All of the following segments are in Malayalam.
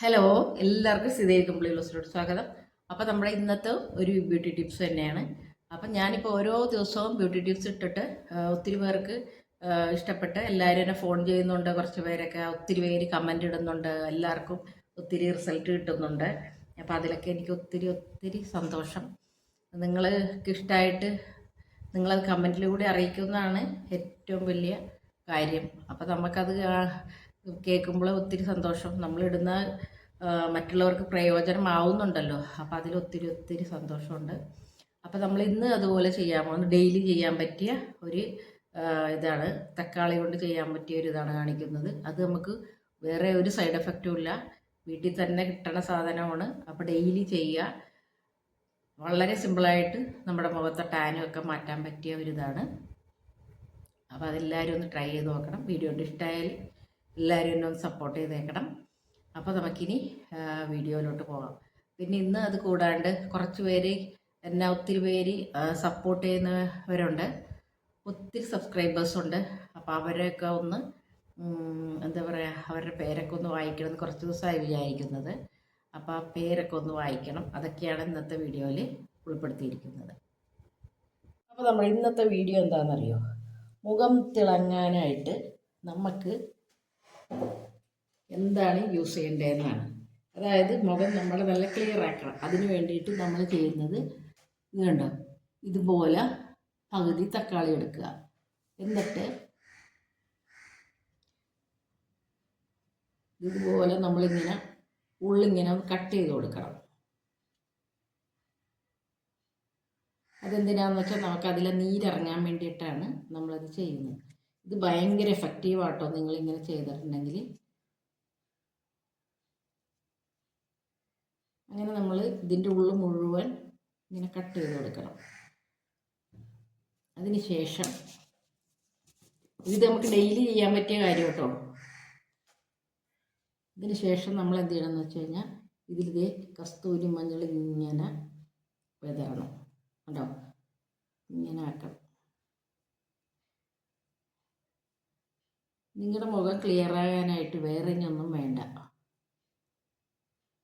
ഹലോ എല്ലാവർക്കും സിതേ കംപ്ലീറ്റ് ലോസിലോട്ട് സ്വാഗതം. അപ്പോൾ നമ്മുടെ ഇന്നത്തെ ഒരു ബ്യൂട്ടി ടിപ്സ് തന്നെയാണ്. അപ്പം ഞാനിപ്പോൾ ഓരോ ദിവസവും ബ്യൂട്ടി ടിപ്സ് ഇട്ടിട്ട് ഒത്തിരി പേർക്ക് ഇഷ്ടപ്പെട്ട് എല്ലാവരും എന്നെ ഫോൺ ചെയ്യുന്നുണ്ട്. കുറച്ച് പേരൊക്കെ ഒത്തിരി പേര് കമന്റ് ഇടുന്നുണ്ട്. എല്ലാവർക്കും ഒത്തിരി റിസൾട്ട് കിട്ടുന്നുണ്ട്. അപ്പോൾ അതിലൊക്കെ എനിക്ക് ഒത്തിരി ഒത്തിരി സന്തോഷം. നിങ്ങൾക്ക് ഇഷ്ടമായിട്ട് നിങ്ങളത് കമന്റിലൂടെ അറിയിക്കുന്നതാണ് ഏറ്റവും വലിയ കാര്യം. അപ്പോൾ നമുക്കത് കേൾക്കുമ്പോൾ ഒത്തിരി സന്തോഷം. നമ്മളിടുന്ന മറ്റുള്ളവർക്ക് പ്രയോജനമാവുന്നുണ്ടല്ലോ. അപ്പോൾ അതിൽ ഒത്തിരി ഒത്തിരി സന്തോഷമുണ്ട്. അപ്പോൾ നമ്മൾ ഇന്ന് അതുപോലെ ചെയ്യാൻ പോകുന്നത് ഡെയിലി ചെയ്യാൻ പറ്റിയ ഒരു ഇതാണ്. തക്കാളി കൊണ്ട് ചെയ്യാൻ പറ്റിയ ഒരു ഇതാണ് കാണിക്കുന്നത്. അത് നമുക്ക് വേറെ ഒരു സൈഡ് എഫക്റ്റും ഇല്ല. വീട്ടിൽ തന്നെ കിട്ടണ സാധനമാണ്. അപ്പോൾ ഡെയിലി ചെയ്യുക. വളരെ സിമ്പിളായിട്ട് നമ്മുടെ മുഖത്തെ ടാനും ഒക്കെ മാറ്റാൻ പറ്റിയ ഒരു ഇതാണ്. അപ്പോൾ അതെല്ലാവരും ഒന്ന് ട്രൈ ചെയ്ത് നോക്കണം. വീഡിയോ ഇഷ്ടമായാൽ എല്ലാവരും എന്നെ ഒന്ന് സപ്പോർട്ട് ചെയ്തേക്കണം. അപ്പോൾ നമുക്കിനി വീഡിയോയിലോട്ട് പോകാം. പിന്നെ ഇന്ന് അത് കൂടാണ്ട് കുറച്ച് പേര് എന്നെ ഒത്തിരി പേര് സപ്പോർട്ട് ചെയ്യുന്നവരുണ്ട്. ഒത്തിരി സബ്സ്ക്രൈബേഴ്സ് ഉണ്ട്. അപ്പോൾ അവരെയൊക്കെ ഒന്ന് എന്താ പറയുക അവരുടെ പേരൊക്കെ ഒന്ന് വായിക്കണം എന്ന് കുറച്ച് ദിവസമായി വിചാരിക്കുന്നത്. അപ്പോൾ ആ പേരൊക്കെ ഒന്ന് വായിക്കണം. അതൊക്കെയാണ് ഇന്നത്തെ വീഡിയോയിൽ ഉൾപ്പെടുത്തിയിരിക്കുന്നത്. അപ്പോൾ നമ്മൾ ഇന്നത്തെ വീഡിയോ എന്താണെന്നറിയോ? മുഖം തിളങ്ങാനായിട്ട് നമുക്ക് എന്താണ് യൂസ് ചെയ്യേണ്ടതെന്നാണ്. അതായത് മുഖം നമ്മൾ നല്ല ക്ലിയർ ആക്കണം. അതിന് വേണ്ടിയിട്ട് നമ്മൾ ചെയ്യുന്നത് ഇത് ഇതുപോലെ പകുതി തക്കാളി എടുക്കുക. എന്നിട്ട് ഇതുപോലെ നമ്മളിങ്ങനെ ഉള്ളിങ്ങനെ കട്ട് ചെയ്ത് കൊടുക്കണം. അതെന്തിനാന്ന് വെച്ചാൽ നമുക്ക് അതിലെ നീരിറങ്ങാൻ വേണ്ടിയിട്ടാണ് നമ്മളത് ചെയ്യുന്നത്. ഇത് ഭയങ്കര എഫക്റ്റീവാട്ടോ നിങ്ങളിങ്ങനെ ചെയ്തിട്ടുണ്ടെങ്കിൽ അങ്ങനെ നമ്മൾ ഇതിന്റെ ഉള്ളു മുഴുവൻ ഇങ്ങനെ കട്ട് ചെയ്ത് കൊടുക്കണം. അതിന് ശേഷം ഇത് നമുക്ക് ഡെയിലി ചെയ്യാൻ പറ്റിയ കാര്യം കേട്ടോ ഇതിന് ശേഷം നമ്മൾ എന്ത് ചെയ്യണമെന്ന് വെച്ച് കഴിഞ്ഞാൽ ഇതിലിത് കസ്തൂരി മഞ്ഞൾ ഇങ്ങനെ വിതറണം. കണ്ടോ? ഇങ്ങനെ ആക്കണം. നിങ്ങളുടെ മുഖം ക്ലിയർ ആകാനായിട്ട് വേറെ ഇനിയൊന്നും വേണ്ട.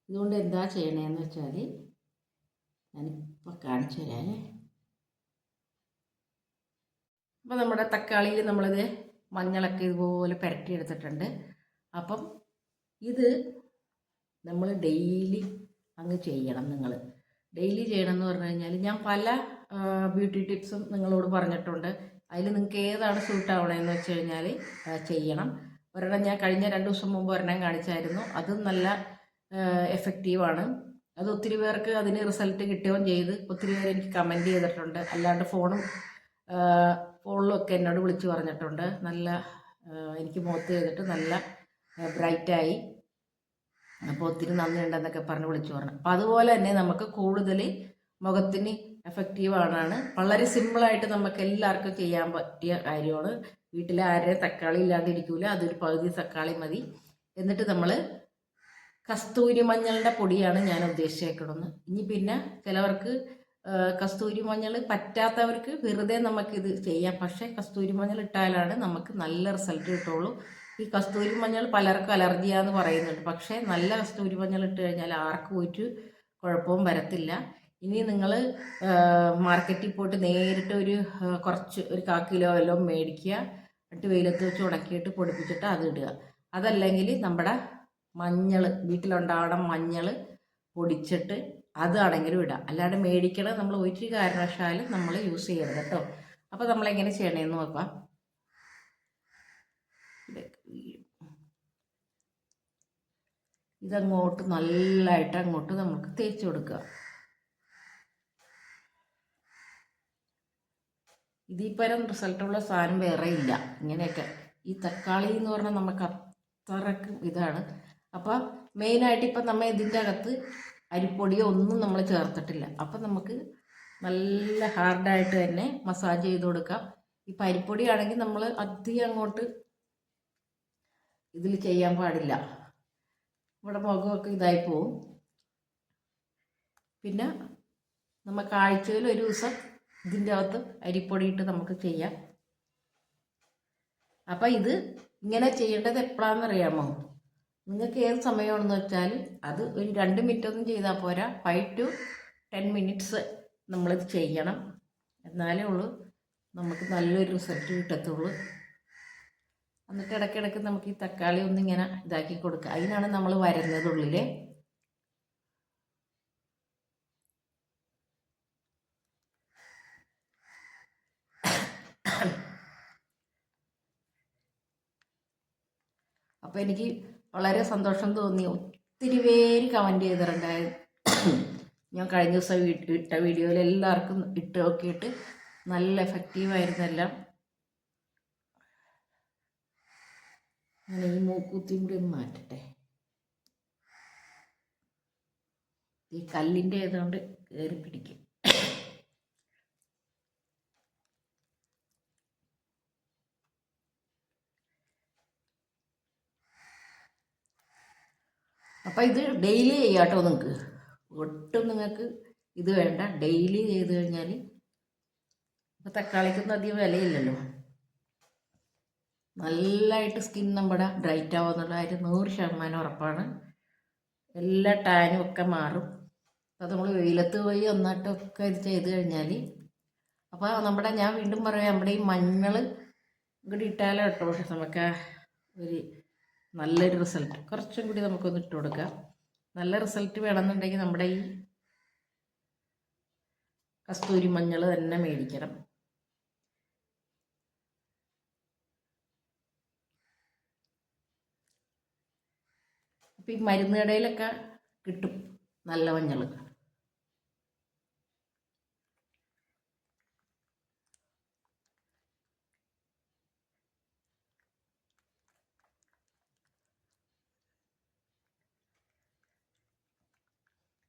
ഇതുകൊണ്ട് എന്താ ചെയ്യണേന്ന് വെച്ചാൽ ഞാനിപ്പോൾ കാണിച്ചു തരാനേ അപ്പോൾ നമ്മുടെ തക്കാളിയിൽ നമ്മളിത് മഞ്ഞളൊക്കെ ഇതുപോലെ പുരട്ടിയെടുത്തിട്ടുണ്ട്. അപ്പം ഇത് നമ്മൾ ഡെയിലി അങ്ങ് ചെയ്യണം നിങ്ങൾ ഡെയിലി ചെയ്യണം എന്ന് പറഞ്ഞു കഴിഞ്ഞാൽ ഞാൻ പല ബ്യൂട്ടി ടിപ്സും നിങ്ങളോട് പറഞ്ഞിട്ടുണ്ട്. അതിൽ നിങ്ങൾക്ക് ഏതാണ് സൂട്ട് ആവണമെന്ന് വെച്ച് കഴിഞ്ഞാൽ ചെയ്യണം. ഒരെണ്ണം ഞാൻ കഴിഞ്ഞ രണ്ട് ദിവസം മുമ്പ് ഒരെണ്ണം കാണിച്ചായിരുന്നു. അതും നല്ല എഫക്റ്റീവാണ് അത് ഒത്തിരി പേർക്ക് അതിന് റിസൾട്ട് കിട്ടുകയും ചെയ്ത്. ഒത്തിരി പേര് എനിക്ക് കമന്റ് ചെയ്തിട്ടുണ്ട്. അല്ലാണ്ട് ഫോണും ഫോണിലൊക്കെ എന്നോട് വിളിച്ച് പറഞ്ഞിട്ടുണ്ട്. നല്ല എനിക്ക് മോത്ത് ചെയ്തിട്ട് നല്ല ബ്രൈറ്റായി അപ്പോൾ ഒത്തിരി നന്ദിയുണ്ടെന്നൊക്കെ പറഞ്ഞ് വിളിച്ചു പറഞ്ഞു. അപ്പോൾ അതുപോലെ തന്നെ നമുക്ക് കൂടുതൽ മുഖത്തിന് എഫക്റ്റീവ് ആണ് വളരെ സിമ്പിളായിട്ട് നമുക്ക് എല്ലാവർക്കും ചെയ്യാൻ പറ്റിയ കാര്യമാണ്. വീട്ടിൽ ആരെയും തക്കാളി ഇല്ലാതിരിക്കൂല അതൊരു പകുതി തക്കാളി മതി. എന്നിട്ട് നമ്മൾ കസ്തൂരി മഞ്ഞളുടെ പൊടിയാണ് ഞാൻ ഉദ്ദേശിച്ചേക്കണമെന്ന് ഇനി പിന്നെ ചിലവർക്ക് കസ്തൂരി മഞ്ഞൾ പറ്റാത്തവർക്ക് വെറുതെ നമുക്കിത് ചെയ്യാം. പക്ഷേ കസ്തൂരി മഞ്ഞൾ ഇട്ടാലാണ് നമുക്ക് നല്ല റിസൾട്ട് കിട്ടുള്ളൂ. ഈ കസ്തൂരി മഞ്ഞൾ പലർക്കും അലർജിയാന്ന് പറയുന്നുണ്ട്. പക്ഷേ നല്ല കസ്തൂരി മഞ്ഞൾ ഇട്ട് കഴിഞ്ഞാൽ ആർക്കും ഒരു കുഴപ്പവും വരത്തില്ല. ഇനി നിങ്ങൾ മാർക്കറ്റിൽ പോയിട്ട് നേരിട്ട് ഒരു കുറച്ച് ഒരു കാ കിലോ എല്ലാം മേടിക്കുക. എന്നിട്ട് വെയിലത്ത് വെച്ച് ഉണക്കിയിട്ട് പൊടിപ്പിച്ചിട്ട് അത് ഇടുക. അതല്ലെങ്കിൽ നമ്മുടെ മഞ്ഞൾ വീട്ടിലുണ്ടാവണം മഞ്ഞൾ പൊടിച്ചിട്ട് അതാണെങ്കിലും ഇടാം അല്ലാണ്ട് മേടിക്കണത് നമ്മൾ ഒരു കാരണവശാലും നമ്മൾ യൂസ് ചെയ്യരുത് കേട്ടോ. അപ്പോൾ നമ്മളെങ്ങനെ ചെയ്യണമെന്ന് നോക്കാം. ഇതങ്ങോട്ട് നല്ലതായിട്ട് അങ്ങോട്ട് നമുക്ക് തേച്ച് കൊടുക്കുക. ഇതിൽ പരം റിസൾട്ടുള്ള സാധനം വേറെ ഇല്ല. ഇങ്ങനെയൊക്കെ. ഈ തക്കാളി എന്ന് പറഞ്ഞാൽ നമുക്ക് അത്രയ്ക്ക് ഇതാണ്. അപ്പോൾ മെയിനായിട്ട് ഇപ്പം നമ്മൾ ഇതിന്റെ അകത്ത് അരിപ്പൊടിയോ ഒന്നും നമ്മൾ ചേർത്തിട്ടില്ല. അപ്പം നമുക്ക് നല്ല ഹാർഡായിട്ട് തന്നെ മസാജ് ചെയ്ത് കൊടുക്കാം. ഇപ്പം അരിപ്പൊടിയാണെങ്കിൽ നമ്മൾ അധികം അങ്ങോട്ട് ഇതിൽ ചെയ്യാൻ പാടില്ല. ഇവിടെ മുഖമൊക്കെ ഇതായി പോവും. പിന്നെ നമുക്ക് ആഴ്ചയിൽ ഒരു ദിവസം ഇതിന്റെ അകത്ത് അരിപ്പൊടി ഇട്ട് നമുക്ക് ചെയ്യാം. അപ്പം ഇത് ഇങ്ങനെ ചെയ്യേണ്ടത് എപ്പോഴാണെന്ന് അറിയാമോ? നിങ്ങൾക്ക് ഏത് സമയമാണെന്ന് വെച്ചാൽ അത് ഒരു രണ്ട് മിനിറ്റ് ഒന്നും ചെയ്താൽ പോരാ. ഫൈവ് ടു ടെൻ മിനിറ്റ്സ് നമ്മളിത് ചെയ്യണം. എന്നാലേ ഉള്ളൂ നമുക്ക് നല്ലൊരു റിസൾട്ട് കിട്ടത്തുള്ളൂ. എന്നിട്ട് ഇടയ്ക്കിടയ്ക്ക് നമുക്ക് ഈ തക്കാളി ഒന്നിങ്ങനെ ഇതാക്കി കൊടുക്കുക അതിനാണ് നമ്മൾ വരുന്നത് ഉള്ളിൽ അപ്പോൾ എനിക്ക് വളരെ സന്തോഷം തോന്നി. ഒത്തിരി പേര് കമന്റ് ചെയ്തിട്ടുണ്ടായത് ഞാൻ കഴിഞ്ഞ ദിവസം ഇട്ട വീഡിയോയിൽ എല്ലാവർക്കും ഇട്ട് നോക്കിയിട്ട് നല്ല എഫക്റ്റീവായിരുന്നു എല്ലാം ഞാൻ ഈ മൂക്കുത്തിയും കൂടി ഒന്ന് മാറ്റട്ടെ. ഈ കല്ലിന്റെ ആയതുകൊണ്ട് കയറി പിടിക്കും. അപ്പം ഇത് ഡെയിലി ചെയ്യാട്ടോ നിങ്ങൾക്ക് ഒട്ടും നിങ്ങൾക്ക് ഇത് വേണ്ട. ഡെയിലി ചെയ്ത് കഴിഞ്ഞാൽ ഇപ്പം തക്കാളിക്കൊന്നും അധികം വിലയില്ലല്ലോ. നല്ലതായിട്ട് സ്കിൻ നമ്മുടെ ബ്രൈറ്റ് ആവുമെന്നുള്ള കാര്യം നൂറ് ശതമാനം ഉറപ്പാണ്. എല്ലാ ടാനും ഒക്കെ മാറും. അപ്പോൾ നമ്മൾ വെയിലത്ത് പോയി ഒന്നായിട്ടൊക്കെ ഇത് ചെയ്ത് കഴിഞ്ഞാൽ അപ്പോൾ നമ്മുടെ ഞാൻ വീണ്ടും പറയാം നമ്മുടെ ഈ മഞ്ഞൾ ഇങ്ങോട്ട് ഇട്ടാലോ കേട്ടോ പക്ഷെ നമുക്ക് ഒരു നല്ലൊരു റിസൾട്ട് കുറച്ചും കൂടി നമുക്കൊന്ന് ഇട്ട് കൊടുക്കാം. നല്ല റിസൾട്ട് വേണമെന്നുണ്ടെങ്കിൽ നമ്മുടെ ഈ കസ്തൂരി മഞ്ഞൾ തന്നെ മേടിക്കണം. അപ്പം ഈ മരുന്ന് കടയിലൊക്കെ കിട്ടും നല്ല മഞ്ഞൾ.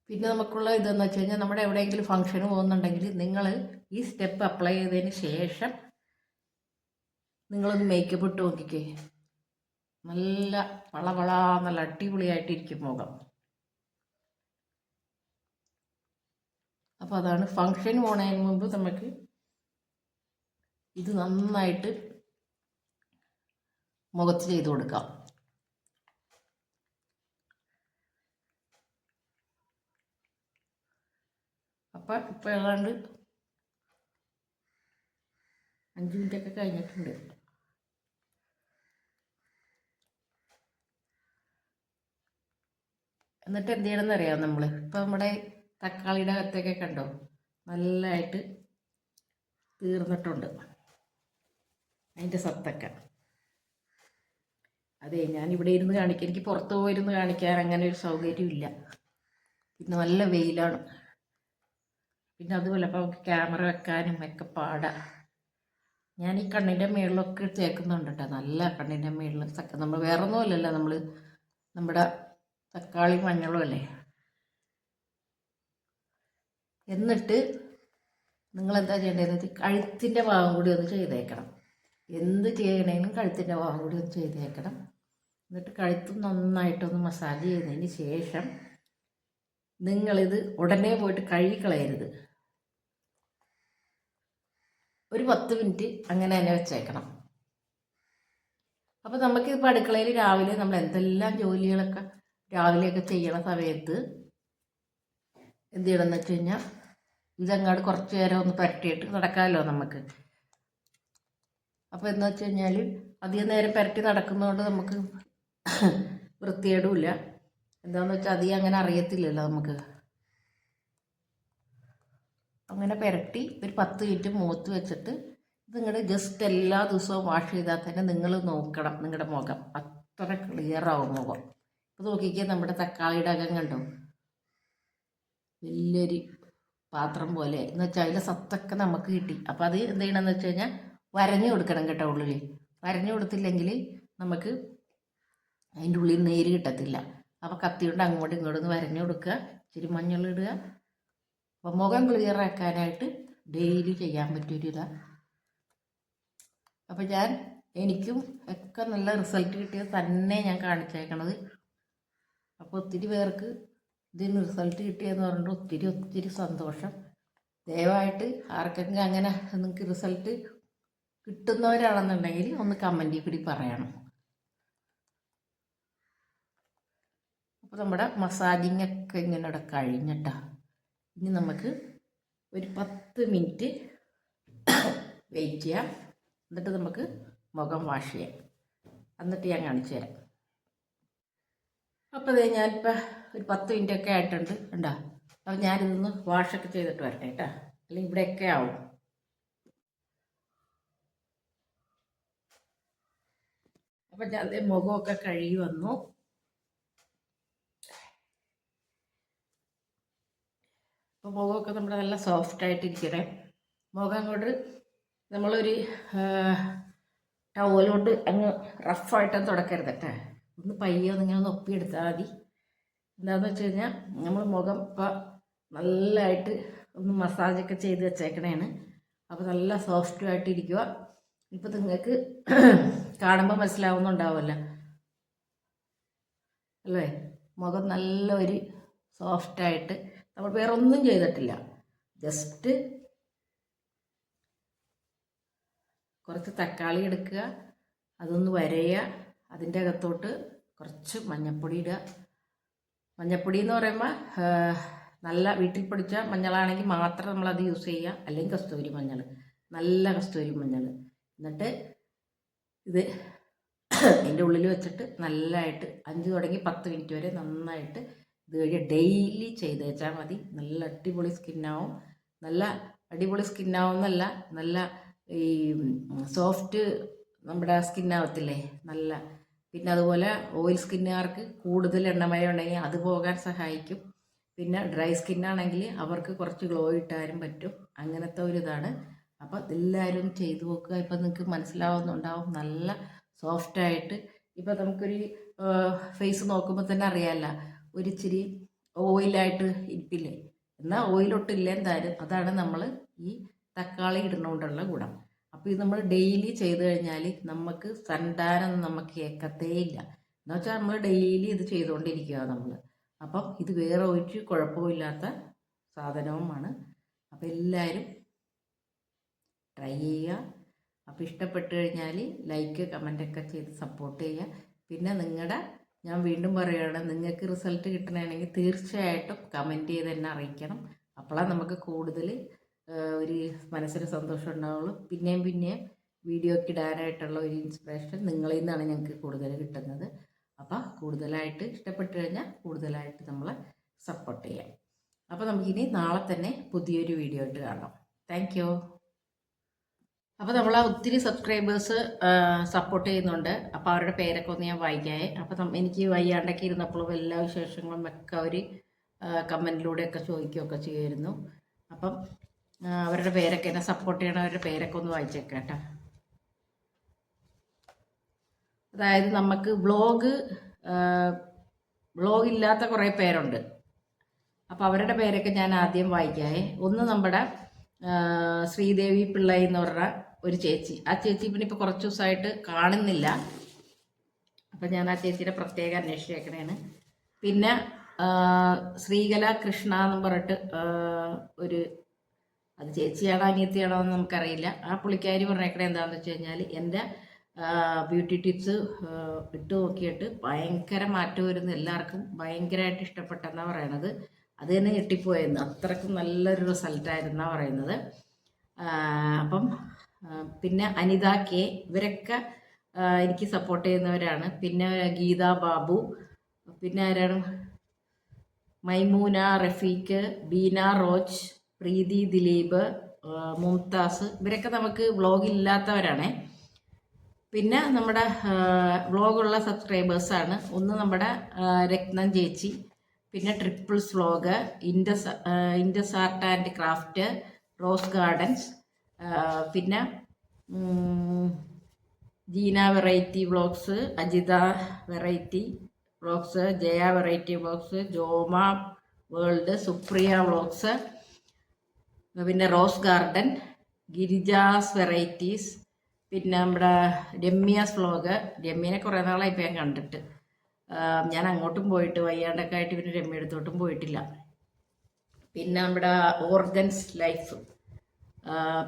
പിന്നെ നമുക്കുള്ള ഇതെന്ന് വെച്ച് കഴിഞ്ഞാൽ നമ്മുടെ എവിടെയെങ്കിലും ഫംഗ്ഷന് പോകുന്നുണ്ടെങ്കിൽ നിങ്ങൾ ഈ സ്റ്റെപ്പ് അപ്ലൈ ചെയ്തതിന് ശേഷം നിങ്ങളൊന്ന് മേക്കപ്പ് ഇട്ട് നോക്കിക്കേ. നല്ല വളവള നല്ല അടിപൊളിയായിട്ടിരിക്കും മുഖം. അപ്പോൾ അതാണ് ഫങ്ഷൻ പോണതിന് മുമ്പ് നമുക്ക് ഇത് നന്നായിട്ട് മുഖത്ത് ചെയ്ത് കൊടുക്കാം. അപ്പം ഇപ്പം ഏതാണ്ട് അഞ്ച് മിനിറ്റൊക്കെ കഴിഞ്ഞിട്ടുണ്ട്. എന്നിട്ട് എന്ത് ചെയ്യണമെന്നറിയാം നമ്മൾ ഇപ്പം നമ്മുടെ തക്കാളിയുടെ അകത്തൊക്കെ കണ്ടോ? നല്ലതായിട്ട് തീർന്നിട്ടുണ്ട്. അതിന്റെ സത്തൊക്കെ. അതെ ഞാൻ ഇവിടെ ഇരുന്ന് കാണിക്കാൻ എനിക്ക് പുറത്ത് പോയിരുന്ന് കാണിക്കാൻ അങ്ങനെ ഒരു സൗകര്യം ഇല്ല പിന്നെ നല്ല വെയിലാണ്. പിന്നെ അതുപോലെ അപ്പോൾ നമുക്ക് ക്യാമറ വെക്കാനും ഒക്കെ പാടാം. ഞാൻ ഈ കണ്ണിന്റെ മുകളിലൊക്കെ തേക്കുന്നുണ്ട് കേട്ടോ നല്ല കണ്ണിന്റെ മുകളിൽ നമ്മൾ വേറെ ഒന്നുമല്ലല്ലോ നമ്മൾ നമ്മുടെ തക്കാളി മഞ്ഞളും അല്ലേ? എന്നിട്ട് നിങ്ങൾ എന്താ ചെയ്യേണ്ടത് കഴുത്തിന്റെ ഭാഗം കൂടി ഒന്ന് ചെയ്തേക്കണം. എന്ത് ചെയ്യണേലും കഴുത്തിന്റെ ഭാഗം കൂടി ഒന്ന് ചെയ്തേക്കണം. എന്നിട്ട് കഴുത്ത് നന്നായിട്ടൊന്ന് മസാജ് ചെയ്തതിന് ശേഷം നിങ്ങളിത് ഉടനെ പോയിട്ട് കഴുകിക്കളയരുത് ഒരു പത്ത് മിനിറ്റ് അങ്ങനെ തന്നെ വെച്ചേക്കണം. അപ്പോൾ നമുക്കിപ്പോൾ അടുക്കളയിൽ രാവിലെ നമ്മൾ എന്തെല്ലാം ജോലികളൊക്കെ രാവിലെയൊക്കെ ചെയ്യണ സമയത്ത് എന്ത് ചെയ്യണമെന്ന് വെച്ച് കഴിഞ്ഞാൽ ഇതങ്ങാട് കുറച്ച് നേരം ഒന്ന് പുരട്ടിയിട്ട് നടക്കാമല്ലോ നമുക്ക്. അപ്പോൾ എന്താ വെച്ച് കഴിഞ്ഞാൽ അധികം നേരം പുരട്ടി നടക്കുന്നതുകൊണ്ട് നമുക്ക് വൃത്തികേടുമില്ല എന്താണെന്ന് വെച്ചാൽ അധികം അങ്ങനെ അറിയത്തില്ലല്ലോ നമുക്ക്. അങ്ങനെ പുരട്ടി ഒരു പത്ത് മിനിറ്റ് മുഖത്ത് വെച്ചിട്ട് നിങ്ങളുടെ ജസ്റ്റ് എല്ലാ ദിവസവും വാഷ് ചെയ്താൽ തന്നെ നിങ്ങൾ നോക്കണം നിങ്ങളുടെ മുഖം. അത്ര ക്ലിയർ ആവും മുഖം. ഇപ്പോൾ നോക്കിക്കാൻ നമ്മുടെ തക്കാളിയുടെ അകം കണ്ടോ? വലിയൊരു പാത്രം പോലെ. എന്ന് വെച്ചാൽ അതിലെ സത്തൊക്കെ നമുക്ക് കിട്ടി. അപ്പോൾ അത് എന്ത് ചെയ്യണമെന്ന് വെച്ച് കഴിഞ്ഞാൽ വരഞ്ഞു കൊടുക്കണം കേട്ടോ ഉള്ളിൽ വരഞ്ഞു കൊടുത്തില്ലെങ്കിൽ നമുക്ക് അതിന്റെ ഉള്ളിൽ നേര് കിട്ടത്തില്ല. അപ്പോൾ കത്തി കൊണ്ട് അങ്ങോട്ടും ഇങ്ങോട്ടും വരഞ്ഞു കൊടുക്കുക. ഇച്ചിരി മഞ്ഞളിടുക അപ്പോൾ മുഖം ക്ലിയർ ആക്കാനായിട്ട് ഡെയിലി ചെയ്യാൻ പറ്റിയൊരു ഇതാണ് അപ്പോൾ ഞാൻ എനിക്കും ഒക്കെ നല്ല റിസൾട്ട് കിട്ടിയത് തന്നെ ഞാൻ കാണിച്ചേക്കണത്. അപ്പോൾ ഒത്തിരി പേർക്ക് ഇതിന് റിസൾട്ട് കിട്ടിയെന്ന് പറഞ്ഞിട്ട് ഒത്തിരി ഒത്തിരി സന്തോഷം. ദയവായിട്ട് ആർക്കെങ്കിലും അങ്ങനെ നിങ്ങൾക്ക് റിസൾട്ട് കിട്ടുന്നവരാണെന്നുണ്ടെങ്കിൽ ഒന്ന് കമന്റിൽ കൂടി പറയണം. അപ്പോൾ നമ്മുടെ മസാജിങ് ഒക്കെ ഇങ്ങനെ ഇവിടെ കഴിഞ്ഞിട്ടാ. ഇനി നമുക്ക് ഒരു പത്ത് മിനിറ്റ് വെയിറ്റ് ചെയ്യാം. എന്നിട്ട് നമുക്ക് മുഖം വാഷ് ചെയ്യാം. എന്നിട്ട് ഞാൻ കാണിച്ചു തരാം. അപ്പോൾ അതേ ഞാനിപ്പോൾ ഒരു പത്ത് മിനിറ്റ് ഒക്കെ ആയിട്ടുണ്ട്. ഉണ്ടോ അപ്പോൾ ഞാനിതൊന്ന് വാഷൊക്കെ ചെയ്തിട്ട് വരട്ടെ കേട്ടോ. അല്ലെങ്കിൽ ഇവിടെയൊക്കെ ആവും. അപ്പം ഞാൻ മുഖമൊക്കെ കഴുകി വന്നു. അപ്പോൾ മുഖമൊക്കെ നമ്മുടെ നല്ല സോഫ്റ്റ് ആയിട്ടിരിക്കണേ. മുഖം അങ്ങോട്ട് നമ്മളൊരു ടവലോട്ട് അങ്ങ് റഫായിട്ടൊന്നും തുടക്കരുത് കേട്ടോ ഒന്ന് പയ്യെ ഒന്ന് ഇങ്ങനെ ഒന്ന് ഒപ്പിയെടുത്താൽ മതി. എന്താണെന്ന് വെച്ച് കഴിഞ്ഞാൽ നമ്മൾ മുഖം ഇപ്പോൾ നല്ലതായിട്ട് ഒന്ന് മസാജൊക്കെ ചെയ്ത് വെച്ചേക്കണേണ്. അപ്പോൾ നല്ല സോഫ്റ്റും ആയിട്ടിരിക്കുക ഇപ്പം നിങ്ങൾക്ക് കാണുമ്പോൾ മനസ്സിലാവുന്നുണ്ടാവുമല്ലോ. അല്ലേ? മുഖം നല്ല ഒരു സോഫ്റ്റായിട്ട് നമ്മൾ വേറെ ഒന്നും ചെയ്തിട്ടില്ല. ജസ്റ്റ് കുറച്ച് തക്കാളി എടുക്കുക അതൊന്ന് വരയുക അതിന്റെ അകത്തോട്ട് കുറച്ച് മഞ്ഞപ്പൊടി ഇടുക. മഞ്ഞപ്പൊടി എന്ന് പറയുമ്പോൾ നല്ല വീട്ടിൽ പൊടിച്ച മഞ്ഞളാണെങ്കിൽ മാത്രം നമ്മളത് യൂസ് ചെയ്യുക. അല്ലെങ്കിൽ കസ്തൂരി മഞ്ഞൾ നല്ല കസ്തൂരി മഞ്ഞൾ. എന്നിട്ട് ഇത് ഇതിന്റെ ഉള്ളിൽ വെച്ചിട്ട് നല്ലതായിട്ട് അഞ്ച് തുടങ്ങി പത്ത് മിനിറ്റ് വരെ നന്നായിട്ട് ഇത് ഡെയിലി ചെയ്തേച്ചാൽ മതി. നല്ല അടിപൊളി സ്കിന്നാവും നല്ല അടിപൊളി സ്കിന്നാവുന്നല്ല നല്ല ഈ സോഫ്റ്റ് നമ്മുടെ സ്കിന്നാവത്തില്ലേ നല്ല പിന്നെ അതുപോലെ ഓയിൽ സ്കിന്നുകാർക്ക് കൂടുതൽ എണ്ണമയം ഉണ്ടെങ്കിൽ അത് പോകാൻ സഹായിക്കും. പിന്നെ ഡ്രൈ സ്കിന്നാണെങ്കിൽ അവർക്ക് കുറച്ച് ഗ്ലോ ഇട്ടാലും പറ്റും. അങ്ങനത്തെ ഒരു ഇതാണ്. അപ്പോൾ എല്ലാവരും ചെയ്തു നോക്കുക. ഇപ്പം നിങ്ങൾക്ക് മനസ്സിലാവുന്നുണ്ടാവും. നല്ല സോഫ്റ്റായിട്ട് ഇപ്പം നമുക്കൊരു ഫേസ് നോക്കുമ്പോൾ തന്നെ അറിയാമല്ല ഒരു ഇച്ചിരി ഓയിലായിട്ട് ഇരിപ്പില്ലേ? എന്നാൽ ഓയിലൊട്ടില്ല എന്തായാലും? അതാണ് നമ്മൾ ഈ തക്കാളി ഇടുന്നതുകൊണ്ടുള്ള ഗുണം. അപ്പോൾ ഇത് നമ്മൾ ഡെയിലി ചെയ്ത് കഴിഞ്ഞാൽ നമുക്ക് സണ്ടാനൊന്നും നമുക്ക് കേൾക്കത്തേ ഇല്ല. എന്ന് വെച്ചാൽ നമ്മൾ ഡെയിലി ഇത് ചെയ്തുകൊണ്ടിരിക്കുക നമ്മൾ അപ്പം ഇത് വേറെ ഒരു കുഴപ്പമില്ലാത്ത സാധനവുമാണ്. അപ്പോൾ എല്ലാവരും ട്രൈ ചെയ്യുക. അപ്പോൾ ഇഷ്ടപ്പെട്ടു കഴിഞ്ഞാൽ ലൈക്ക് കമന്റൊക്കെ ചെയ്ത് സപ്പോർട്ട് ചെയ്യുക. പിന്നെ നിങ്ങളുടെ ഞാൻ വീണ്ടും പറയുകയാണ് നിങ്ങൾക്ക് റിസൾട്ട് കിട്ടണമെങ്കിൽ തീർച്ചയായിട്ടും കമന്റ് ചെയ്ത് തന്നെ അറിയിക്കണം. അപ്പോഴാണ് നമുക്ക് കൂടുതൽ ഒരു മനസ്സിന് സന്തോഷം ഉണ്ടാവുള്ളൂ. പിന്നെയും പിന്നെയും വീഡിയോ ഒക്കെ ഇടാനായിട്ടുള്ള ഒരു ഇൻസ്പിറേഷൻ നിങ്ങളിൽ നിന്നാണ് ഞങ്ങൾക്ക് കൂടുതൽ കിട്ടുന്നത്. അപ്പോൾ കൂടുതലായിട്ട് ഇഷ്ടപ്പെട്ട് കഴിഞ്ഞാൽ കൂടുതലായിട്ട് നമ്മളെ സപ്പോർട്ട് ചെയ്യാം. അപ്പോൾ നമുക്കിനി നാളെ തന്നെ പുതിയൊരു വീഡിയോ ആയിട്ട് കാണാം. താങ്ക് അപ്പോൾ നമ്മൾ ഒത്തിരി സബ്സ്ക്രൈബേഴ്സ് സപ്പോർട്ട് ചെയ്യുന്നുണ്ട്. അപ്പോൾ അവരുടെ പേരൊക്കെ ഒന്ന് ഞാൻ വായിക്കായേ അപ്പോൾ എനിക്ക് വയ്യാണ്ടൊക്കെ ഇരുന്നപ്പോഴും എല്ലാ വിശേഷങ്ങളും ഒക്കെ അവർ കമന്റിലൂടെയൊക്കെ ചോദിക്കുകയൊക്കെ ചെയ്യുമായിരുന്നു. അപ്പം അവരുടെ പേരൊക്കെ എന്നെ സപ്പോർട്ട് ചെയ്യണം അവരുടെ പേരൊക്കെ ഒന്ന് വായിച്ചേക്കാം കേട്ടോ. അതായത് നമുക്ക് ബ്ലോഗ് ബ്ലോഗ് ഇല്ലാത്ത കുറേ പേരുണ്ട്. അപ്പോൾ അവരുടെ പേരൊക്കെ ഞാൻ ആദ്യം വായിക്കാവേ. ഒന്ന് നമ്മുടെ ശ്രീദേവി പിള്ള എന്ന് പറഞ്ഞ ഒരു ചേച്ചി. ആ ചേച്ചി പിന്നെ ഇപ്പോൾ കുറച്ച് ദിവസമായിട്ട് കാണുന്നില്ല. അപ്പം ഞാൻ ആ ചേച്ചിയുടെ പ്രത്യേക അന്വേഷിച്ചേക്കണേണ് പിന്നെ ശ്രീകല കൃഷ്ണ എന്ന് പറഞ്ഞിട്ട് ഒരു അത് ചേച്ചിയാണോ അനിയത്തിയാണോ എന്ന് നമുക്കറിയില്ല. ആ പുള്ളിക്കാരി പറഞ്ഞേക്കണേ എന്താണെന്ന് വെച്ച് കഴിഞ്ഞാൽ എന്റെ ബ്യൂട്ടി ടിപ്സ് ഇട്ട് നോക്കിയിട്ട് ഭയങ്കര മാറ്റം വരുന്നു എല്ലാവർക്കും ഭയങ്കരമായിട്ട് ഇഷ്ടപ്പെട്ടെന്നാണ് പറയണത്. അത് തന്നെ ഞെട്ടിപ്പോയെന്ന്. അത്രക്കും നല്ലൊരു റിസൾട്ടായിരുന്നാണ് പറയുന്നത്. അപ്പം പിന്നെ അനിത കെ ഇവരൊക്കെ എനിക്ക് സപ്പോർട്ട് ചെയ്യുന്നവരാണ്. പിന്നെ ഗീത ബാബു പിന്നെ ആരാണ്? മൈമൂന റഫീഖ് ബീന റോജ് പ്രീതി ദിലീപ് മുംതാസ് ഇവരൊക്കെ നമുക്ക് വ്ളോഗ് ഇല്ലാത്തവരാണേ. പിന്നെ നമ്മുടെ വ്ളോഗുള്ള സബ്സ്ക്രൈബേഴ്സാണ് ഒന്ന് നമ്മുടെ രത്നം ചേച്ചി പിന്നെ triple vlog Indus Indus art and craft rose gardens പിന്നെ Jeena variety vlogs Ajitha variety vlogs Jaya variety vlogs Joma world Supriya vlogs പിന്നെ റോസ് ഗാർഡൻ ഗിരിജാസ് വെറൈറ്റീസ് പിന്നെ നമ്മുടെ രമ്യാസ് വ്ളോഗ് രമ്യനെ കുറേ നാളായി ഇപ്പം ഞാൻ കണ്ടിട്ട്. ഞാൻ അങ്ങോട്ടും പോയിട്ട് വയ്യാണ്ടൊക്കെ ആയിട്ട് പിന്നെ രമ്യടുത്തോട്ടും പോയിട്ടില്ല. പിന്നെ നമ്മുടെ ഓർഗൻസ് ലൈഫ്.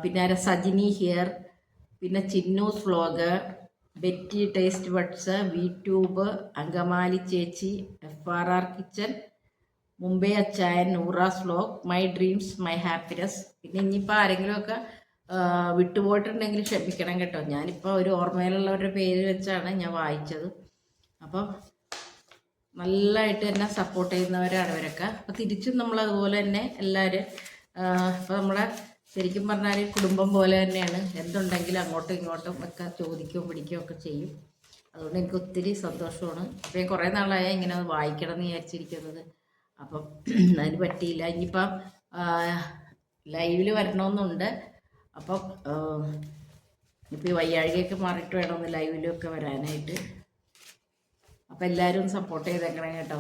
പിന്നെ ആരെ? സജിനി ഹിയർ. പിന്നെ Chinnu's vlog. Betty taste buds V tube Angamaly ചേച്ചി F R R kitchen Mumbai അച്ചായൻ Noora's vlog my dreams my happiness പിന്നെ ഇനിയിപ്പോൾ ആരെങ്കിലുമൊക്കെ വിട്ടുപോയിട്ടുണ്ടെങ്കിൽ ക്ഷമിക്കണം കേട്ടോ. ഞാനിപ്പോൾ ഒരു ഓർമ്മയിലുള്ളവരുടെ പേര് വെച്ചാണ് ഞാൻ വായിച്ചത്. അപ്പം നല്ലതായിട്ട് തന്നെ സപ്പോർട്ട് ചെയ്യുന്നവരാണ് ഇവരൊക്കെ. അപ്പോൾ തിരിച്ചും നമ്മൾ അതുപോലെ തന്നെ എല്ലാവരും ഇപ്പോൾ നമ്മളെ ശരിക്കും പറഞ്ഞാൽ കുടുംബം പോലെ തന്നെയാണ്. എന്തുണ്ടെങ്കിലും അങ്ങോട്ടും ഇങ്ങോട്ടും ഒക്കെ ചോദിക്കുകയും പിടിക്കുകയും ഒക്കെ ചെയ്യും. അതുകൊണ്ട് എനിക്ക് ഒത്തിരി സന്തോഷമാണ്. അപ്പോൾ ഞാൻ കുറേ നാളായി ഇങ്ങനെ അത് വായിക്കണം എന്ന് വിചാരിച്ചിരിക്കുന്നത്. അപ്പം അതിന് പറ്റിയില്ല. ഇനിയിപ്പം ലൈവിൽ വരണമെന്നുണ്ട്. അപ്പം ഇപ്പോൾ ഈ വയ്യാഴികയൊക്കെ മാറിയിട്ട് വേണമെന്ന് ലൈവിലൊക്കെ വരാനായിട്ട്. അപ്പം എല്ലാവരും സപ്പോർട്ട് ചെയ്തേക്കണേ കേട്ടോ.